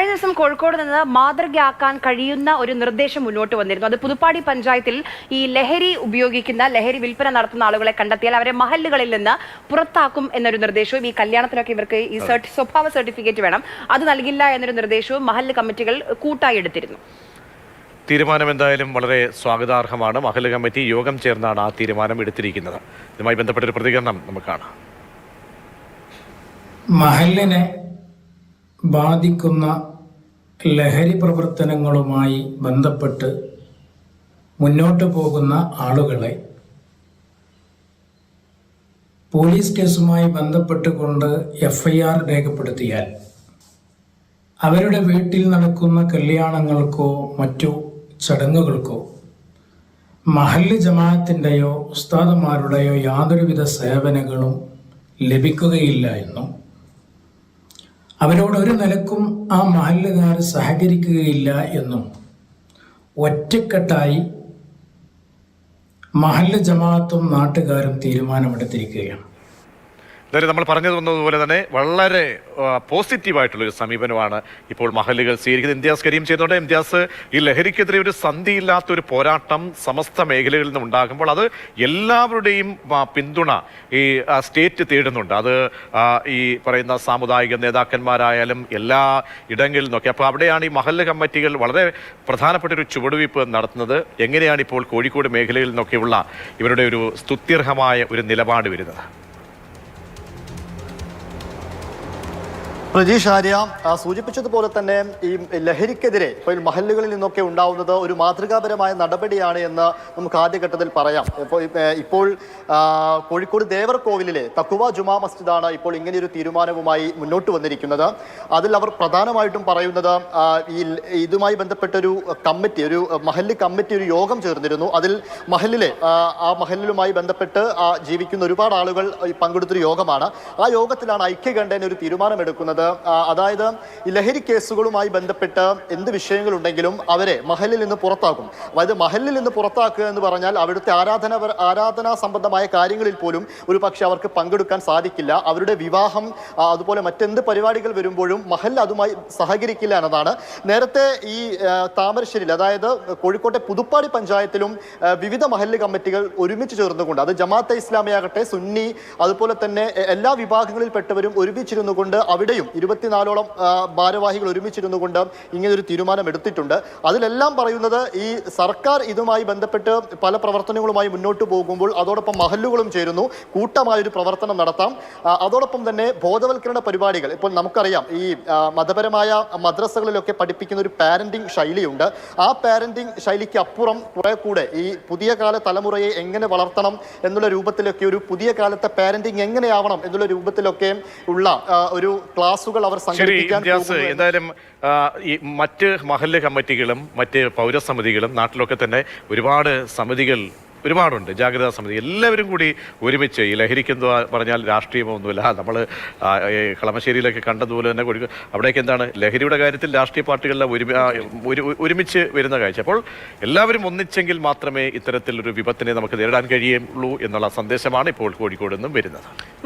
കഴിഞ്ഞ ദിവസം കോഴിക്കോട് നിന്ന് മാതൃകയാക്കാൻ കഴിയുന്ന ഒരു നിർദ്ദേശം മുന്നോട്ട് വന്നിരുന്നു. അത് പുതുപ്പാടി പഞ്ചായത്തിൽ ഈ ലഹരി ഉപയോഗിക്കുന്ന ലഹരി വിൽപ്പന നടത്തുന്ന ആളുകളെ കണ്ടെത്തിയാൽ അവരെ മഹല്ലുകളിൽ നിന്ന് പുറത്താക്കും എന്നൊരു നിർദ്ദേശവും ഈ കല്യാണത്തിനൊക്കെ ഇവർക്ക് ഈ സർട്ടി സ്വഭാവ സർട്ടിഫിക്കറ്റ് വേണം. അത് നൽകില്ല എന്നൊരു നിർദ്ദേശവും മഹല്ല് കമ്മിറ്റികൾ കൂട്ടായി എടുത്തിരുന്നു. തീരുമാനം എന്തായാലും വളരെ സ്വാഗതാർഹമാണ്. മഹൽ കമ്മിറ്റി യോഗം ചേർന്നാണ് ആ തീരുമാനം എടുത്തിരിക്കുന്നത്. ഇതുമായി ബന്ധപ്പെട്ടൊരു പ്രതികരണം നമുക്ക് കാണാം. മഹലിനെ ബാധിക്കുന്ന ലഹരി പ്രവർത്തനങ്ങളുമായി ബന്ധപ്പെട്ട് മുന്നോട്ട് പോകുന്ന ആളുകളെ പോലീസ് കേസുമായി ബന്ധപ്പെട്ടുകൊണ്ട് എഫ് ഐ ആർ രേഖപ്പെടുത്തിയാൽ അവരുടെ വീട്ടിൽ നടക്കുന്ന കല്യാണങ്ങൾക്കോ മറ്റു ചടങ്ങുകൾക്കോ മഹല്ല് ജമാഅത്തിന്റെയോ ഉസ്താദന്മാരുടെയോ യാതൊരുവിധ സേവനങ്ങളും ലഭിക്കുകയില്ല എന്നും അവരോട് ഒരു നിലക്കും ആ മഹല്ലുകാർ സഹകരിക്കുകയില്ല എന്നും ഒറ്റക്കെട്ടായി മഹല്ല് ജമാഅത്തും നാട്ടുകാരും തീരുമാനമെടുത്തിരിക്കുകയാണ്. എന്തായാലും നമ്മൾ പറഞ്ഞു തന്നതുപോലെ തന്നെ വളരെ പോസിറ്റീവായിട്ടുള്ളൊരു സമീപനമാണ് ഇപ്പോൾ മഹലുകൾ സ്വീകരിക്കുന്നത്. ഇംതിയാസ് കരീം ചെയ്യുന്നുണ്ട്. ഇംതിയാസ് ഈ ലഹരിക്കെതിരെ ഒരു സന്ധിയില്ലാത്ത ഒരു പോരാട്ടം സമസ്ത മേഖലകളിൽ നിന്നും ഉണ്ടാകുമ്പോൾ അത് എല്ലാവരുടെയും പിന്തുണ ഈ സ്റ്റേറ്റ് തേടുന്നുണ്ട്. അത് ഈ പറയുന്ന സാമുദായിക നേതാക്കന്മാരായാലും എല്ലാ ഇടങ്ങളിൽ നിന്നൊക്കെ. അപ്പോൾ അവിടെയാണ് ഈ മഹല്ല് കമ്മിറ്റികൾ വളരെ പ്രധാനപ്പെട്ട ഒരു ചുവടുവയ്പ് നടത്തുന്നത്. എങ്ങനെയാണ് ഇപ്പോൾ കോഴിക്കോട് മേഖലയിൽ നിന്നൊക്കെയുള്ള ഇവരുടെ ഒരു സ്തുത്യർഹമായ ഒരു നിലപാട് വരുന്നത്? പ്രജീഷ് ആര്യ സൂചിപ്പിച്ചതുപോലെ തന്നെ ഈ ലഹരിക്കെതിരെ ഇപ്പോൾ മഹല്ലുകളിൽ നിന്നൊക്കെ ഉണ്ടാവുന്നത് ഒരു മാതൃകാപരമായ നടപടിയാണ് എന്ന് നമുക്ക് ആദ്യഘട്ടത്തിൽ പറയാം. ഇപ്പോൾ ഇപ്പോൾ കോഴിക്കോട് ദേവർകോവിലിലെ തക്കുവ ജുമാ മസ്ജിദാണ് ഇപ്പോൾ ഇങ്ങനെയൊരു തീരുമാനവുമായി മുന്നോട്ട് വന്നിരിക്കുന്നത്. അതിൽ അവർ പ്രധാനമായിട്ടും പറയുന്നത് ഈ ഇതുമായി ബന്ധപ്പെട്ടൊരു കമ്മിറ്റി ഒരു മഹല്ല് കമ്മിറ്റി ഒരു യോഗം ചേർന്നിരുന്നു. അതിൽ മഹലിലെ ആ, മഹല്ലിലുമായി ബന്ധപ്പെട്ട് ജീവിക്കുന്ന ഒരുപാട് ആളുകൾ പങ്കെടുത്തൊരു യോഗമാണ്. ആ യോഗത്തിലാണ് ഐക്യകണ്ഠേന ഒരു തീരുമാനമെടുക്കുന്നത്. ആ, അതായത് ലഹരി കേസുകളുമായി ബന്ധപ്പെട്ട് എന്ത് വിഷയങ്ങളുണ്ടെങ്കിലും അവരെ മഹലിൽ നിന്ന് പുറത്താക്കും. അതായത് മഹലിൽ നിന്ന് പുറത്താക്കുക എന്ന് പറഞ്ഞാൽ അവിടുത്തെ ആരാധന ആരാധനാ സംബന്ധമായ കാര്യങ്ങളിൽ പോലും ഒരു അവർക്ക് പങ്കെടുക്കാൻ സാധിക്കില്ല. അവരുടെ വിവാഹം അതുപോലെ മറ്റെന്ത് പരിപാടികൾ വരുമ്പോഴും മഹൽ അതുമായി സഹകരിക്കില്ല എന്നതാണ്. നേരത്തെ ഈ താമരശ്ശേരിയിൽ അതായത് കോഴിക്കോട്ടെ പുതുപ്പാടി പഞ്ചായത്തിലും വിവിധ മഹല്ല് കമ്മിറ്റികൾ ഒരുമിച്ച് ചേർന്നുകൊണ്ട് അത് ജമാഅത്തെ ഇസ്ലാമിയാകട്ടെ സുന്നി അതുപോലെ തന്നെ എല്ലാ വിഭാഗങ്ങളിൽപ്പെട്ടവരും ഒരുമിച്ചിരുന്നു കൊണ്ട് അവിടെയും ഇരുപത്തിനാലോളം ഭാരവാഹികൾ ഒരുമിച്ചിരുന്നു കൊണ്ട് ഇങ്ങനെ ഒരു തീരുമാനം എടുത്തിട്ടുണ്ട് അതിലെല്ലാം പറയുന്നത് ഈ സർക്കാർ ഇതുമായി ബന്ധപ്പെട്ട് പല പ്രവർത്തനങ്ങളുമായി മുന്നോട്ട് പോകുമ്പോൾ അതോടൊപ്പം മഹല്ലുകളും ചേരുന്നു. കൂട്ടമായൊരു പ്രവർത്തനം നടത്താം. അതോടൊപ്പം തന്നെ ബോധവൽക്കരണ പരിപാടികൾ. ഇപ്പോൾ നമുക്കറിയാം ഈ മതപരമായ മദ്രസകളിലൊക്കെ പഠിപ്പിക്കുന്ന ഒരു പാരന്റിംഗ് ശൈലിയുണ്ട്. ആ പാരന്റിംഗ് ശൈലിക്ക് അപ്പുറം കുറെ കൂടെ ഈ പുതിയ കാല തലമുറയെ എങ്ങനെ വളർത്തണം എന്നുള്ള രൂപത്തിലൊക്കെ ഒരു പുതിയ കാലത്തെ പാരന്റിങ് എങ്ങനെയാവണം എന്നുള്ള രൂപത്തിലൊക്കെ ഉള്ള ഒരു ഒരു ക്ലാസുകൾ അവർ സംഘടിപ്പിക്കാൻ എന്തായാലും ഈ മറ്റ് മഹല്ല് കമ്മിറ്റികളും മറ്റ് പൗരസമിതികളും നാട്ടിലൊക്കെ തന്നെ ഒരുപാട് സമിതികൾ ഒരുപാടുണ്ട് ജാഗ്രതാ സമിതി. എല്ലാവരും കൂടി ഒരുമിച്ച് ഈ ലഹരിക്കെന്ത് പറഞ്ഞാൽ രാഷ്ട്രീയമൊന്നുമില്ല. നമ്മൾ കളമശ്ശേരിയിലൊക്കെ കണ്ടതുപോലെ തന്നെ കൊടുക്കുക അവിടേക്ക് എന്താണ് ലഹരിയുടെ കാര്യത്തിൽ രാഷ്ട്രീയ പാർട്ടികളെല്ലാം ഒരുമി ഒരുമിച്ച് വരുന്ന കാഴ്ച. അപ്പോൾ എല്ലാവരും ഒന്നിച്ചെങ്കിൽ മാത്രമേ ഇത്തരത്തിലൊരു വിപത്തിനെ നമുക്ക് നേരിടാൻ കഴിയുള്ളൂ എന്നുള്ള സന്ദേശമാണ് ഇപ്പോൾ കോഴിക്കോട് നിന്നും വരുന്നത്.